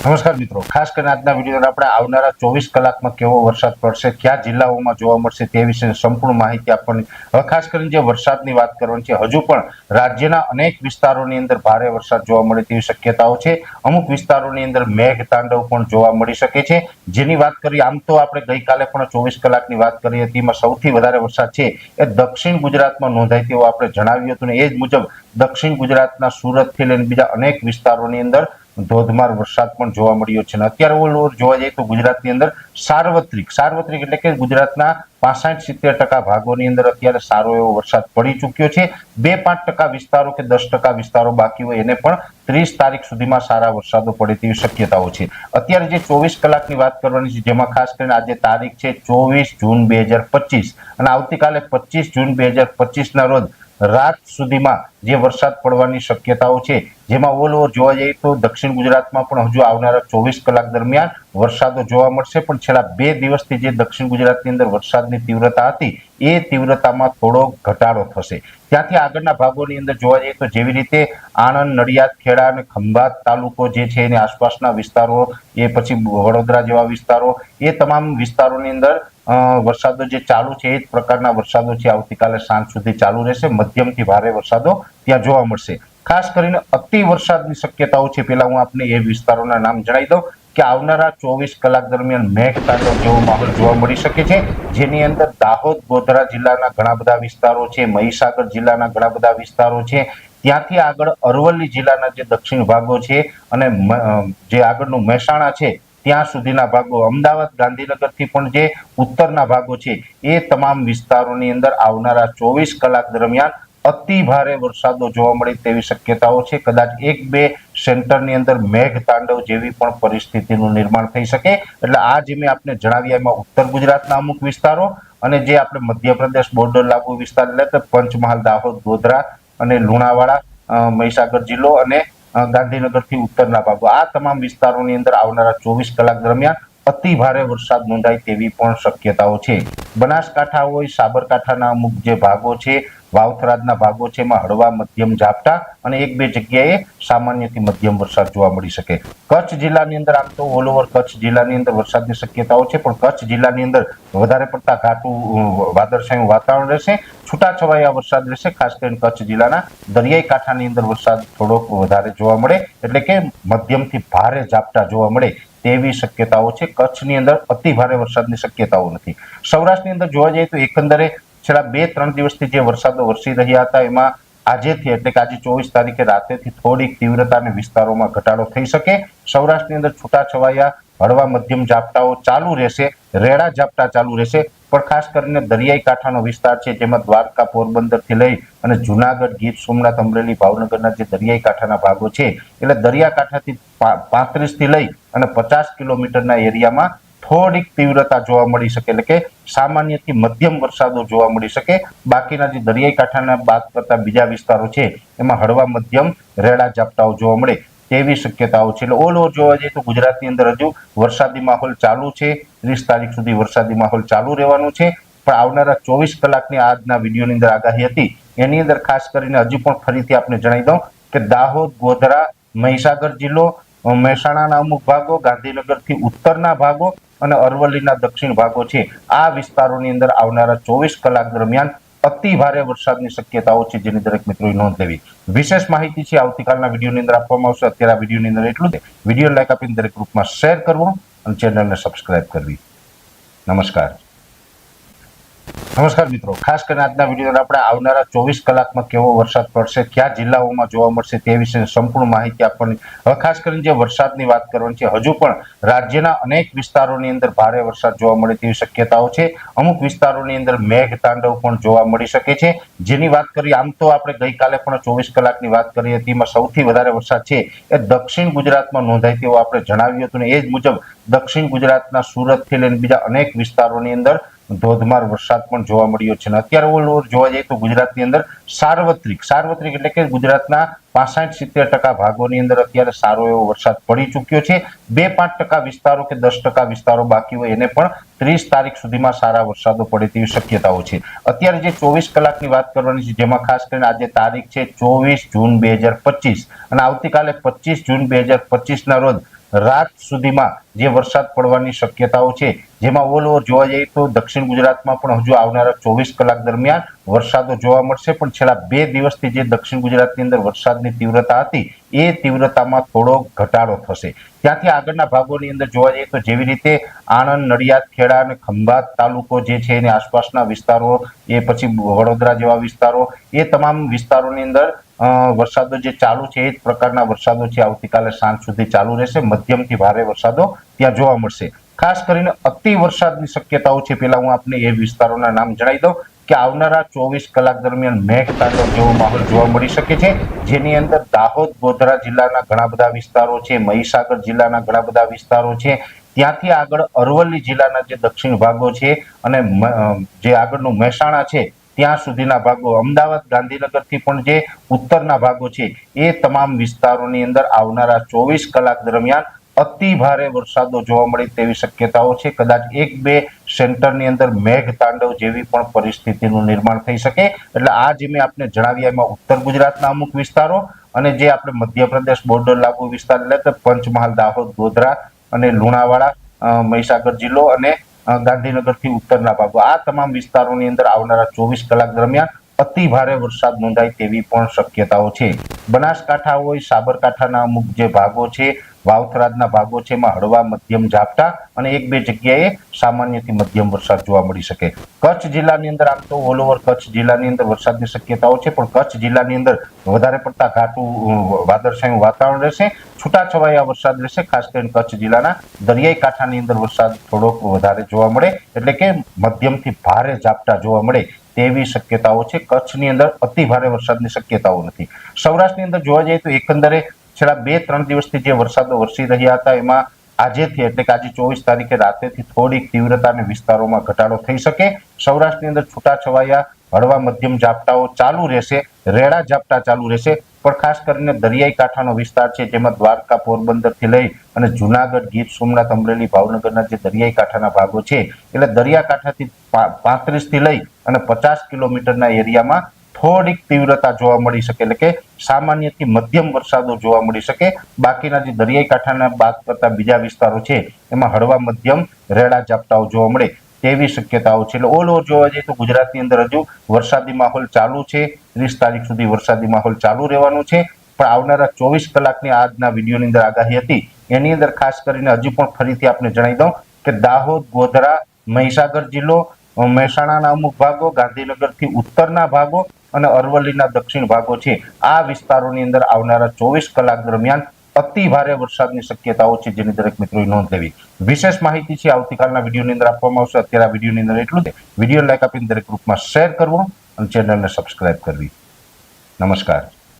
નમસ્કાર મિત્રો. ખાસ કરીને આજના વીડિયો આપણે આવનારા ચોવીસ કલાકમાં કેવો વરસાદ પડશે, કયા જિલ્લાઓમાં જોવા મળશે તે વિશે સંપૂર્ણ માહિતી આપવાની હવે ખાસ કરીને જે વરસાદની વાત કરવાની છે, હજુ પણ રાજ્યના અનેક વિસ્તારોની અંદર ભારે વરસાદ જોવા મળે તેવી શક્યતાઓ છે. અમુક વિસ્તારોની અંદર મેઘ તાંડવ પણ જોવા મળી શકે છે. જેની વાત કરીએ, આમ તો આપણે ગઈકાલે પણ ચોવીસ કલાકની વાત કરી હતી એમાં સૌથી વધારે વરસાદ છે એ દક્ષિણ ગુજરાતમાં નોંધાય તેવું આપણે જણાવ્યું હતું ને એ જ મુજબ દક્ષિણ ગુજરાતના સુરતથી લઈને બીજા અનેક વિસ્તારોની અંદર ધોધમાર વરસાદ પણ જોવા મળ્યો છે. અને અત્યારે ઓલ ઓવર જોવા જઈએ તો ગુજરાતની અંદર સાર્વત્રિક સાર્વત્રિક એટલે કે ગુજરાતના પાસઠ સિત્તેર ટકા ભાગોની અંદર અત્યારે સારો એવો વરસાદ પડી ચૂક્યો છે. બે પાંચ ટકા વિસ્તારો કે દસ ટકા વિસ્તારો બાકી હોય એને પણ ત્રીસ તારીખ સુધીમાં સારા વરસાદો પડે તેવી શક્યતાઓ છે. અત્યારે જે ચોવીસ કલાકની વાત કરવાની છે, જેમાં ખાસ કરીને આજે તારીખ છે ચોવીસ જૂન બે હજાર પચીસ. અને આવતીકાલે પચીસ જૂન બે હજાર પચીસના રોજ રાત સુધીમાં જે વરસાદ પડવાની શક્યતાઓ છે, જેમાં ઓલ ઓવર જોવા જઈએ તો દક્ષિણ ગુજરાતમાં પણ હજુ આવનારા ચોવીસ કલાક દરમિયાન વરસાદો જોવા મળશે. પણ છેલ્લા બે દિવસથી જે દક્ષિણ ગુજરાતની અંદર વરસાદની તીવ્રતા હતી, એ તીવ્રતામાં થોડો ઘટાડો થશે. ત્યાંથી આગળના ભાગોની અંદર જોવા જઈએ તો જેવી રીતે આણંદ, નડિયાદ, ખેડા અને ખંભાત તાલુકો જે છે એની આસપાસના વિસ્તારો, એ પછી વડોદરા જેવા વિસ્તારો, એ તમામ વિસ્તારોની અંદર વરસાદો જે ચાલુ છે, એ જ પ્રકારના વરસાદો છે, આવતીકાલે સાંજ સુધી ચાલુ રહેશે. મધ્યમથી ભારે વરસાદો ત્યાં જોવા મળશે. ખાસ કરીને અતિ વરસાદની શક્યતાઓ છે. પેલા હું આપને એ વિસ્તારોના નામ જણાવી દઉં કે આવનારા ચોવીસ કલાક દરમિયાન મેઘ તાંડવ જેવો માહોલ જોવા મળી શકે છે. જેની અંદર દાહોદ, ગોધરા જિલ્લાના ઘણા બધા વિસ્તારો છે. મહીસાગર જિલ્લાના ઘણા બધા વિસ્તારો છે. ત્યાંથી આગળ અરવલ્લી જિલ્લાના જે દક્ષિણ ભાગો છે અને જે આગળનું મહેસાણા છે, ત્યાં સુધીના ભાગો. અમદાવાદ, ગાંધીનગરથી પણ જે ઉત્તરના ભાગો છે, એ તમામ વિસ્તારોની અંદર આવનારા ચોવીસ કલાક દરમિયાન અતિ ભારે વરસાદો જોવા મળે તેવી શક્યતાઓ છે. કદાચ એક બે સેન્ટરની અંદર મેઘ તાંડવ જેવી પણ પરિસ્થિતિનું નિર્માણ થઈ શકે. એટલે આ જે મેં આપને જણાવ્યા એમાં ઉત્તર ગુજરાતના અમુક વિસ્તારો અને જે આપણે મધ્યપ્રદેશ બોર્ડર લાગુ વિસ્તાર એટલે કે પંચમહાલ, દાહોદ, ગોધરા અને લુણાવાડા મહીસાગર જિલ્લો અને ગાંધીનગરથી ઉત્તરના ભાગો. આ તમામ વિસ્તારોની અંદર આવનારા ચોવીસ કલાક દરમિયાન અતિ ભારે વરસાદ નોંધાય તેવી પણ શક્યતાઓ છે. બનાસકાંઠા હોય, સાબરકાંઠાના અમુક જે ભાગો છે વાવથરાજના ભાગો છે, એમાં હળવા મધ્યમ ઝાપટા અને એક બે જગ્યાએ સામાન્યથી મધ્યમ વરસાદ જોવા મળી શકે. કચ્છ જિલ્લાની અંદર આમ તો ઓલ ઓવર કચ્છ જિલ્લાની અંદર વરસાદની શક્યતાઓ છે, પણ કચ્છ જિલ્લાની અંદર વધારે પડતા ઘાટું વાદળછાયું વાતાવરણ રહેશે, છૂટાછવાયા વરસાદ રહેશે, ખાસ કરીને કચ્છ જિલ્લાના દરિયાઈ કાંઠાની અંદર વરસાદ થોડોક વધારે જોવા મળે, એટલે કે મધ્યમથી ભારે ઝાપટા જોવા મળે તેવી શક્યતાઓ છે. કચ્છની અંદર અતિ ભારે વરસાદની શક્યતાઓ નથી. સૌરાષ્ટ્રની અંદર જોવા જઈએ તો એકંદરે છેલ્લા બે, ત્રણ દિવસથી જે વરસાદો વરસી રહ્યા હતા, એમાં આજેથી એટલે કે આજે ચોવીસ તારીખે રાતેથી થોડીક તીવ્રતા અને વિસ્તારોમાં ઘટાડો થઈ શકે. સૌરાષ્ટ્રની અંદર છૂટાછવાયા હળવા મધ્યમ ઝાપટાઓ ચાલુ રહેશે. રેડા ઝાપટા ચાલુ રહેશે. પણ ખાસ કરીને દરિયાઈ કાંઠાનો વિસ્તાર છે, જેમાં દ્વારકા પોરબંદરથી લઈ અને જુનાગઢ, ગીર સોમનાથ, અમરેલી, ભાવનગરના જે દરિયાઈ કાંઠાના ભાગો છે, એટલે દરિયાકાંઠાથી પાંત્રીસથી લઈ અને પચાસ કિલોમીટરના એરિયામાં થોડીક તીવ્રતા જોવા મળી શકે, એટલે કે સામાન્યથી મધ્યમ વરસાદો જોવા મળી શકે. બાકીના જે દરિયાઈ કાંઠાના બાદ કરતા બીજા વિસ્તારો છે, એમાં હળવા મધ્યમ રેડા ઝાપટાઓ જોવા મળે. તેવી શક્યતાઓ છે. એટલે ઓલ ઓવર જોવા જઈએ તો ગુજરાતની અંદર હજુ વરસાદી માહોલ ચાલુ છે. ત્રીસ તારીખ સુધી વરસાદી માહોલ ચાલુ રહેવાનું છે. પણ આવનારા ચોવીસ કલાકની આજના વિડીયોની અંદર આગાહી હતી. એની અંદર ખાસ કરીને હજી પણ ફરીથી આપને જણાવી દઉં કે દાહોદ, ગોધરા, મહીસાગર જિલ્લો મહેસાણાના અમુક ભાગો, ગાંધીનગરથી ઉત્તરના ભાગો અને અરવલ્લીના દક્ષિણ ભાગો છે. આ વિસ્તારોની અંદર આવનારા ચોવીસ કલાક દરમિયાન અતિ ભારે વરસાદની શક્યતાઓ છે, જેની દરેક મિત્રોએ નોંધ લેવી. વિશેષ માહિતી છે, આવતીકાલના વિડીયોની અંદર આપવામાં આવશે. અત્યારે આ વિડીયોની અંદર એટલું જ. વીડિયો લાઈક આપીને દરેક ગ્રુપમાં શેર કરવો અને ચેનલને સબસ્ક્રાઇબ કરવી. નમસ્કાર. નમસ્કાર મિત્રો. ખાસ કરીને આજના વીડિયો આપણે આવનારા ચોવીસ કલાકમાં કેવો વરસાદ પડશે, કયા જિલ્લાઓમાં જોવા મળશે તે વિશે સંપૂર્ણ માહિતી આપવાની. હવે ખાસ કરીને જે વરસાદની વાત કરવાની છે, હજુ પણ રાજ્યના અનેક વિસ્તારોની અંદર ભારે વરસાદ જોવા મળે તેવી શક્યતાઓ છે. અમુક વિસ્તારોની અંદર મેઘ તાંડવ પણ જોવા મળી શકે છે. જેની વાત કરીએ, આમ તો આપણે ગઈકાલે પણ ચોવીસ કલાકની વાત કરી હતી, એમાં સૌથી વધારે વરસાદ છે એ દક્ષિણ ગુજરાતમાં નોંધાય તેવું આપણે જણાવ્યું હતું ને એ જ મુજબ દક્ષિણ ગુજરાતના સુરતથી લઈને બીજા અનેક વિસ્તારોની અંદર ધોધમાર વરસાદ પણ જોવા મળ્યો છે. અને અત્યારે ઓલ ઓવર જોવા જઈએ તો ગુજરાતની અંદર સાર્વત્રિક સાર્વત્રિક એટલે કે ગુજરાતના પાસઠ સિત્તેર ટકા ભાગોની અંદર અત્યારે સારો એવો વરસાદ પડી ચૂક્યો છે. બે પાંચ ટકા વિસ્તારો કે દસ ટકા વિસ્તારો બાકી હોય એને પણ ત્રીસ તારીખ સુધીમાં સારા વરસાદો પડે તેવી શક્યતાઓ છે. અત્યારે જે ચોવીસ કલાકની વાત કરવાની છે, જેમાં ખાસ કરીને આજે તારીખ છે ચોવીસ જૂન બે હજાર પચીસ. અને આવતીકાલે પચીસ જૂન બે હજાર પચીસના રોજ રાત સુધીમાં જે વરસાદ પડવાની શક્યતાઓ છે, જેમાં ઓલ ઓવર જોવા જઈએ તો દક્ષિણ ગુજરાતમાં પણ હજુ આવનારા ચોવીસ કલાક દરમિયાન વરસાદો જોવા મળશે. પણ છેલ્લા બે દિવસથી જે દક્ષિણ ગુજરાતની અંદર વરસાદની તીવ્રતા હતી, એ તીવ્રતામાં થોડો ઘટાડો થશે. ત્યાંથી આગળના ભાગોની અંદર જોવા જઈએ તો જેવી રીતે આણંદ, નડિયાદ, ખેડા અને ખંભાત તાલુકો જે છે એની આસપાસના વિસ્તારો, એ પછી વડોદરા જેવા વિસ્તારો, એ તમામ વિસ્તારોની અંદર વરસાદો જે ચાલુ છે, એ જ પ્રકારના વરસાદો છે આવતીકાલે સાંજ સુધી ચાલુ રહેશે. મધ્યમથી ભારે વરસાદો ત્યાં જોવા મળશે. ખાસ કરીને અતિ વરસાદની શક્યતાઓ છે પેલા હું આપને એ વિસ્તારોના નામ જણાવી દઉં કે આવનારા ચોવીસ કલાક દરમિયાન મેઘ તાંડવ જેવો માહોલ જોવા મળી શકે છે, જેની અંદર દાહોદ, ગોધરા જિલ્લાના ઘણા બધા વિસ્તારો છે, મહીસાગર જિલ્લાના ઘણા બધા વિસ્તારો છે. ત્યાંથી આગળ અરવલ્લી જિલ્લાના જે દક્ષિણ ભાગો છે અને જે આગળનું મહેસાણા છે, ત્યાં સુધીના ભાગો, અમદાવાદ, ગાંધીનગરથી પણ જે ઉત્તરના ભાગો છે, એ તમામ વિસ્તારોની અંદર આવનારા ચોવીસ કલાક દરમિયાન અતિ ભારે વરસાદો જોવા મળે તેવી શક્યતાઓ છે. કદાચ એક બે સેન્ટરની અંદર મેઘ તાંડવ જેવી પણ પરિસ્થિતિનું નિર્માણ થઈ શકે. એટલે આ જે મેં આપને જણાવ્યા એમાં ઉત્તર ગુજરાતના અમુક વિસ્તારો અને જે આપણે મધ્યપ્રદેશ બોર્ડર લાગુ વિસ્તાર એટલે કે પંચમહાલ, દાહોદ, ગોધરા અને લુણાવાડા મહીસાગર જિલ્લો અને ગાંધીનગરથી ઉત્તરના ભાગો. આ તમામ વિસ્તારોની અંદર આવનારા ચોવીસ કલાક દરમિયાન અતિ ભારે વરસાદ નોંધાય તેવી પણ શક્યતાઓ છે. બનાસકાંઠા હોય, સાબરકાંઠાના અમુક જે ભાગો છે વાવથરાજના ભાગો છે, એમાં હળવા મધ્યમ ઝાપટા અને એક બે જગ્યાએ સામાન્યથી મધ્યમ વરસાદ જોવા મળી શકે. કચ્છ જિલ્લાની અંદર આમ તો ઓલ કચ્છ જિલ્લાની અંદર વરસાદની શક્યતાઓ છે, પણ કચ્છ જિલ્લાની અંદર વધારે પડતા ઘાટું વાદળછાયું વાતાવરણ રહેશે. છૂટાછવાયા વરસાદ રહેશે, ખાસ કરીને કચ્છ જિલ્લાના દરિયાઈ કાંઠાની અંદર વરસાદ થોડોક વધારે જોવા મળે, એટલે કે મધ્યમથી ભારે ઝાપટા જોવા મળે તેવી શક્યતાઓ છે. કચ્છની અંદર અતિ ભારે વરસાદની શક્યતાઓ નથી. સૌરાષ્ટ્રની અંદર જોવા જઈએ તો એકંદરે છેલ્લા બે, ત્રણ દિવસથી જે વરસાદો વરસી રહ્યા હતા, એમાં આજેથી એટલે કે આજે ચોવીસ તારીખે રાત્રેથી થોડીક તીવ્રતા અને વિસ્તારોમાં ઘટાડો થઈ શકે. સૌરાષ્ટ્રની અંદર છૂટાછવાયા, હળવા મધ્યમ ઝાપટાઓ ચાલુ રહેશે, રેડા ઝાપટા ચાલુ રહેશે. પણ ખાસ કરીને દરિયાઈ કાંઠાનો વિસ્તાર છે, જેમાં દ્વારકા પોરબંદરથી લઈ અને જુનાગઢ, ગીર સોમનાથ, અમરેલી, ભાવનગરના જે દરિયાઈ કાંઠાના ભાગો છે, એટલે દરિયાકાંઠાથી પાંત્રીસથી લઈ અને પચાસ કિલોમીટરના એરિયામાં થોડીક તીવ્રતા જોવા મળી શકે એટલે કે સામાન્યથી મધ્યમ વરસાદો જોવા મળી શકે. બાકીના જે દરિયાઈ કાંઠાના બાદ કરતા બીજા વિસ્તારો છે, એમાં હળવા મધ્યમ રેડા ઝાપટાઓ જોવા મળે તેવી શક્યતાઓ છે. એટલે ઓલ ઓવર જોવા જઈએ તો ગુજરાતની અંદર હજુ વરસાદી માહોલ ચાલુ છે. ત્રીસ તારીખ સુધી વરસાદી માહોલ ચાલુ રહેવાનું છે. પણ આવનારા ચોવીસ કલાકની આજના વિડીયોની અંદર આગાહી હતી. એની અંદર ખાસ કરીને હજુ પણ ફરીથી આપને જણાવી દઉં કે દાહોદ, ગોધરા, મહીસાગર જિલ્લો મહેસાણાના અમુક ભાગો, ગાંધીનગરથી ઉત્તરના ભાગો અને અરવલ્લીના દક્ષિણ ભાગો છે. આ વિસ્તારોની અંદર આવનારા ચોવીસ કલાક દરમિયાન અતિ ભારે વરસાદની શક્યતાઓ છે, જેની દરેક મિત્રોએ નોંધ લેવી. વિશેષ માહિતી છે, આવતીકાલના વિડીયોની અંદર આપવામાં આવશે. અત્યારે આ વિડીયોની અંદર એટલું જ. વીડિયો લાઈક આપીને દરેક ગ્રુપમાં શેર કરવો અને ચેનલને સબસ્ક્રાઇબ કરવી. નમસ્કાર.